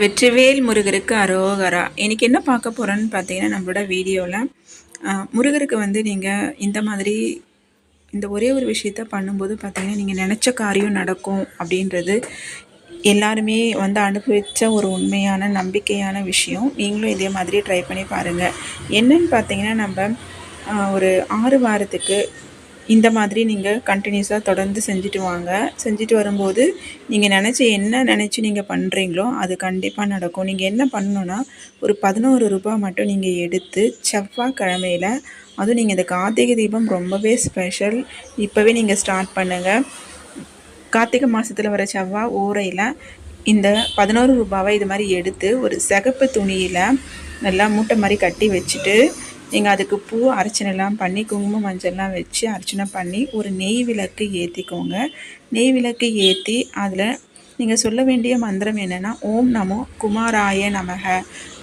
வெற்றிவேல் முருகருக்கு அரோகரா. இன்றைக்கி என்ன பார்க்க போகிறோன்னு பார்த்தீங்கன்னா நம்மளோட வீடியோவில் முருகருக்கு வந்து நீங்கள் இந்த மாதிரி இந்த ஒரே ஒரு விஷயத்த பண்ணும்போது பார்த்தீங்கன்னா நீங்கள் நினச்ச காரியம் நடக்கும் அப்படின்றது எல்லாருமே வந்து அனுபவித்த ஒரு உண்மையான நம்பிக்கையான விஷயம். நீங்களும் இதே மாதிரி ட்ரை பண்ணி பாருங்கள் என்னன்னு பார்த்தீங்கன்னா நம்ம ஒரு ஆறு வாரத்துக்கு இந்த மாதிரி நீங்கள் கண்டினியூஸாக தொடர்ந்து செஞ்சுட்டு வாங்க. செஞ்சுட்டு வரும்போது நீங்கள் நினச்சி என்ன நினச்சி நீங்கள் பண்ணுறீங்களோ அது கண்டிப்பாக நடக்கும். நீங்கள் என்ன பண்ணணுன்னா ஒரு பதினோரு ரூபாய் மட்டும் நீங்கள் எடுத்து செவ்வாய்க்கிழமையில் அதுவும் நீங்கள் இந்த கார்த்திகை தீபம் ரொம்பவே ஸ்பெஷல் இப்போவே நீங்கள் ஸ்டார்ட் பண்ணுங்கள் கார்த்திகை மாதத்தில் வர செவ்வாய் ஓரையில் இந்த பதினோரு ரூபாவை இது மாதிரி எடுத்து ஒரு சிகப்பு துணியில் நல்லா மூட்டை மாதிரி கட்டி வச்சுட்டு நீங்கள் அதுக்கு பூ அர்ச்சனைலாம் பண்ணி குங்குமம் மஞ்சள்லாம் வச்சு அர்ச்சனை பண்ணி ஒரு நெய் விளக்கு ஏற்றிக்கோங்க நெய் விளக்கு ஏற்றி அதில் நீங்கள் சொல்ல வேண்டிய மந்திரம் என்னென்னா ஓம் நமோ குமாராய நமக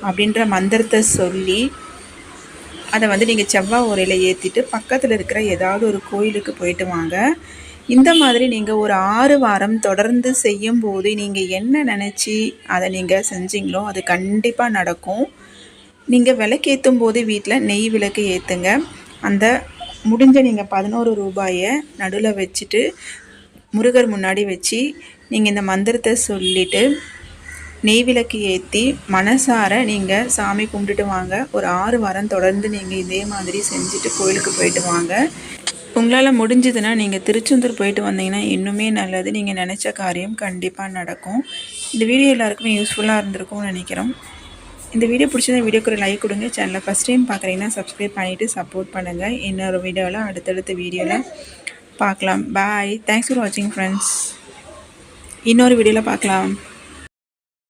அப்படின்ற மந்திரத்தை சொல்லி அதை வந்து நீங்கள் செவ்வாய் உரையில் ஏற்றிட்டு பக்கத்தில் இருக்கிற ஏதாவது ஒரு கோயிலுக்கு போயிட்டு வாங்க. இந்த மாதிரி நீங்கள் ஒரு ஆறு வாரம் தொடர்ந்து செய்யும்போது நீங்கள் என்ன நினச்சி அதை நீங்கள் செஞ்சீங்களோ அது கண்டிப்பாக நடக்கும். நீங்கள் விளக்கேற்றும் போது வீட்டில் நெய் விளக்கு ஏற்றுங்க அந்த முடிஞ்ச நீங்கள் பதினோரு ரூபாயை நடுவில் வச்சுட்டு முருகர் முன்னாடி வச்சு நீங்கள் இந்த மந்திரத்தை சொல்லிவிட்டு நெய் விளக்கு ஏற்றி மனசார நீங்கள் சாமி கும்பிட்டுட்டு வாங்க. ஒரு ஆறு வாரம் தொடர்ந்து நீங்கள் இதே மாதிரி செஞ்சுட்டு கோயிலுக்கு போயிட்டு வாங்க. உங்களால் முடிஞ்சதுன்னா நீங்கள் திருச்செந்தூர் போயிட்டு வந்தீங்கன்னா இன்னுமே நல்லது. நீங்கள் நினச்ச காரியம் கண்டிப்பாக நடக்கும். இந்த வீடியோ எல்லாருக்குமே யூஸ்ஃபுல்லாக இருந்திருக்கும்னு நினைக்கிறோம். இந்த வீடியோ பிடிச்சத வீடியோக்கு ஒரு லைக் கொடுங்க. சேனலை ஃபஸ்ட் டைம் பார்க்குறீங்கன்னா சப்ஸ்கிரைப் பண்ணிவிட்டு சப்போர்ட் பண்ணுங்கள் இன்னொரு வீடியோவில் அடுத்தடுத்த வீடியோவில் பார்க்கலாம் பாய் தேங்க்ஸ் ஃபார் வாட்சிங் ஃப்ரெண்ட்ஸ் இன்னொரு வீடியோவில் பார்க்கலாம்